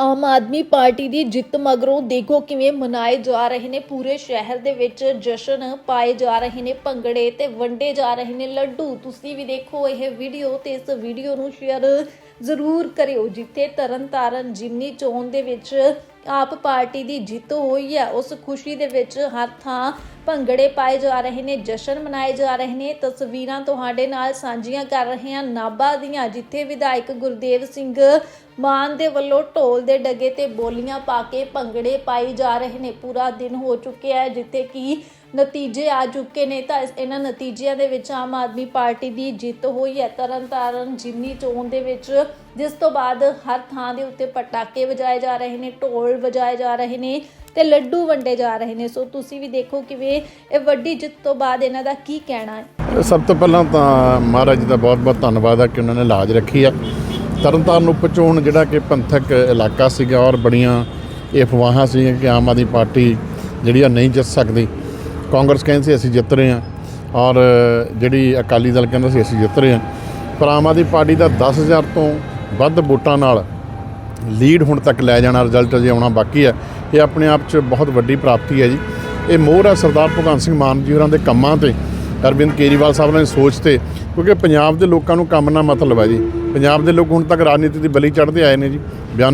Aam Aadmi party ਦੀ ਜਿੱਤ ਮਗਰੋਂ ਦੇਖੋ ਕਿਵੇਂ ਮਨਾਏ ਜਾ ਰਹੇ ਨੇ। ਪੂਰੇ ਸ਼ਹਿਰ ਦੇ ਵਿੱਚ ਜਸ਼ਨ ਪਾਏ ਜਾ ਰਹੇ ਨੇ, ਭੰਗੜੇ ਤੇ ਵੰਡੇ ਜਾ ਰਹੇ ਨੇ। ਲੱਡੂ ਤੁਸੀਂ ਵੀ ਦੇਖੋ, ਇਹ ਵੀਡੀਓ ਤੇ ਇਸ ਵੀਡੀਓ ਨੂੰ ਸ਼ੇਅਰ ਜ਼ਰੂਰ ਕਰਿਓ, ਜਿੱਥੇ ਤਰਨਤਾਰਨ ਜਿਮਨੀ ਚੋਣ ਦੇ ਵਿੱਚ ਆਪ ਪਾਰਟੀ ਦੀ ਜਿੱਤ ਹੋਈ ਹੈ। ਉਸ ਖੁਸ਼ੀ ਦੇ ਵਿੱਚ ਹਰ ਥਾਂ ਭੰਗੜੇ ਪਾਏ ਜਾ ਰਹੇ ਨੇ, ਜਸ਼ਨ ਮਨਾਏ ਜਾ ਰਹੇ ਨੇ। ਤਸਵੀਰਾਂ ਤੁਹਾਡੇ ਨਾਲ ਸਾਂਝੀਆਂ ਕਰ ਰਹੇ ਹਾਂ ਨਾਭਾ ਦੀਆਂ, ਜਿੱਥੇ ਵਿਧਾਇਕ ਗੁਰਦੇਵ ਸਿੰਘ ਮਾਨ ਦੇ ਵੱਲੋਂ ਢੋਲ ਦੇ ਡਗੇ ਤੇ ਬੋਲੀਆਂ ਪਾ ਕੇ ਭੰਗੜੇ ਪਾਈ ਜਾ ਰਹੇ ਨੇ। ਪੂਰਾ ਦਿਨ ਹੋ ਚੁੱਕਿਆ ਹੈ, ਜਿੱਥੇ ਕਿ ਨਤੀਜੇ ਆ ਚੁੱਕੇ ਨੇ, ਤਾਂ ਇਹਨਾਂ ਨਤੀਜਿਆਂ ਦੇ ਵਿੱਚ ਆਮ ਆਦਮੀ ਪਾਰਟੀ ਦੀ ਜਿੱਤ ਹੋਈ ਹੈ। ਤਰਨਤਾਰਨ ਜਿਮਨੀ ਚੋਣ ਦੇ ਵਿੱਚ, ਜਿਸ ਤੋਂ ਬਾਅਦ ਹਰ ਥਾਂ ਦੇ ਉੱਤੇ ਪਟਾਕੇ ਵਜਾਏ ਜਾ ਰਹੇ ਨੇ, ਢੋਲ ਵਜਾਏ ਜਾ ਰਹੇ ਨੇ ਤੇ ਲੱਡੂ ਵੰਡੇ ਜਾ ਰਹੇ ਨੇ। ਸੋ ਤੁਸੀਂ ਵੀ ਦੇਖੋ ਕਿਵੇਂ ਇਹ ਵੱਡੀ ਜਿੱਤ ਤੋਂ ਬਾਅਦ ਇਹਨਾਂ ਦਾ ਕੀ ਕਹਿਣਾ ਹੈ। ਸਭ ਤੋਂ ਪਹਿਲਾਂ ਤਾਂ ਮਹਾਰਾਜ ਦਾ ਬਹੁਤ-ਬਹੁਤ ਧੰਨਵਾਦ ਹੈ ਕਿ ਉਹਨਾਂ ਨੇ ਲਾਜ ਰੱਖੀ ਆ। ਤਰਨਤਾਰਨ ਉਪਚੋਣ ਜਿਹੜਾ ਕਿ ਪੰਥਕ ਇਲਾਕਾ ਸੀਗਾ ਔਰ ਬੜੀਆਂ ਇਹ ਅਫਵਾਹਾਂ ਸੀਗੀਆਂ ਕਿ ਆਮ ਆਦਮੀ ਪਾਰਟੀ ਜਿਹੜੀ ਆ ਨਹੀਂ ਜਿੱਤ ਸਕਦੀ। ਕਾਂਗਰਸ ਕਹਿੰਦੀ ਸੀ, ਅਸੀਂ ਜਿੱਤ ਰਹੇ ਹਾਂ। ਔਰ ਜਿਹੜੀ ਅਕਾਲੀ ਦਲ ਕਹਿੰਦਾ ਸੀ, ਅਸੀਂ ਜਿੱਤ ਰਹੇ ਹਾਂ। ਪਰ ਆਮ ਆਦਮੀ ਪਾਰਟੀ ਦਾ 10000 ਤੋਂ ਵੱਧ ਵੋਟਾਂ ਨਾਲ ਲੀਡ ਹੁਣ ਤੱਕ ਲੈ ਜਾਣਾ ਰਿਜ਼ਲਟ ਜੇ ਆਉਣਾ ਬਾਕੀ ਹੈ। ਇਹ ਆਪਣੇ ਆਪ 'ਚ ਬਹੁਤ ਵੱਡੀ ਪ੍ਰਾਪਤੀ ਹੈ ਜੀ। ਇਹ ਮੋਹਰ ਹੈ ਸਰਦਾਰ ਭਗਵੰਤ ਸਿੰਘ ਮਾਨ ਜੀ ਹੋਰਾਂ ਦੇ ਕੰਮਾਂ ਤੇ, ਅਰਵਿੰਦ ਕੇਜਰੀਵਾਲ ਸਾਹਿਬ ਨੇ ਸੋਚ ਤੇ, ਕਿਉਂਕਿ ਪੰਜਾਬ ਦੇ ਲੋਕਾਂ ਨੂੰ ਕੰਮ ਨਾਲ ਮਤਲਬ ਹੈ ਜੀ। ਪੰਜਾਬ ਦੇ ਲੋਕ ਹੁਣ ਤੱਕ ਰਾਜਨੀਤੀ ਦੀ ਬਲੀ ਚੜ੍ਹਦੇ ਆਏ ਨੇ ਜੀ। ਬਿਆਨ